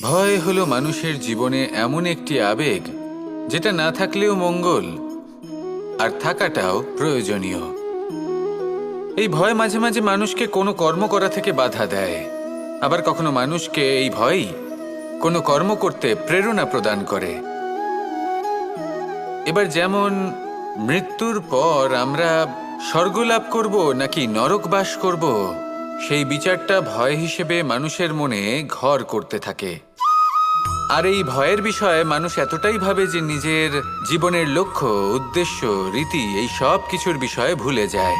ভয় হলো মানুষের জীবনে এমন একটি আবেগ, যেটা না থাকলেও মঙ্গল, আর থাকাটাও প্রয়োজনীয়। এই ভয় মাঝে মাঝে মানুষকে কোনো কর্ম করা থেকে বাধা দেয়। আবার কখনো মানুষকে এই ভয়ই কোনো কর্ম করতে প্রেরণা প্রদান করে। এবার যেমন মৃত্যুর পর আমরা স্বর্গ লাভ করব নাকি নরক বাস করব, সেই বিচারটা ভয় হিসেবে মানুষের মনে ঘর করতে থাকে। আর এই ভয়ের বিষয়ে মানুষ এতটাই ভাবে যে নিজের জীবনের লক্ষ্য, উদ্দেশ্য, রীতি, এই সব কিছুর বিষয়ে ভুলে যায়।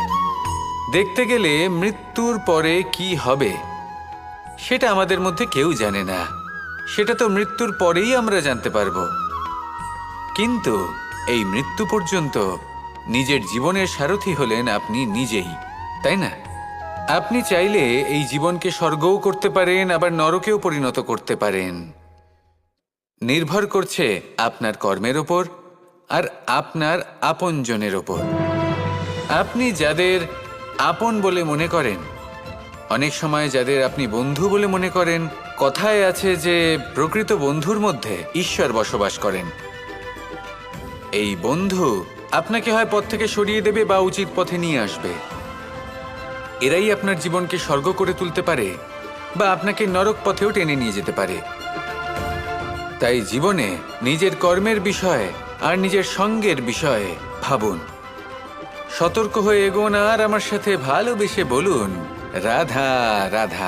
দেখতে গেলে মৃত্যুর পরে কি হবে, সেটা আমাদের মধ্যে কেউ জানে না। সেটা তো মৃত্যুর পরেই আমরা জানতে পারব। কিন্তু এই মৃত্যু পর্যন্ত নিজের জীবনের সারথি হলেন আপনি নিজেই, তাই না? আপনি চাইলে এই জীবনকে স্বর্গও করতে পারেন, আবার নরকেও পরিণত করতে পারেন। নির্ভর করছে আপনার কর্মের ওপর আর আপনার আপনজনের ওপর আপনি যাদের আপন বলে মনে করেন, অনেক সময় যাদের আপনি বন্ধু বলে মনে করেন, কথায় আছে যে প্রকৃত বন্ধুর মধ্যে ঈশ্বর বসবাস করেন। এই বন্ধু আপনাকে হয় পথ থেকে সরিয়ে দেবে বা উচিত পথে নিয়ে আসবে। এরাই আপনার জীবনকে স্বর্গ করে তুলতে পারে বা আপনাকে নরক পথেও টেনে নিয়ে যেতে পারে। তাই জীবনে নিজের কর্মের বিষয়ে আর নিজের সঙ্গের বিষয়ে ভাবুন। সতর্ক হয়ে এগোন আর আমার সাথে ভালোবেসে বলুন, রাধা রাধা।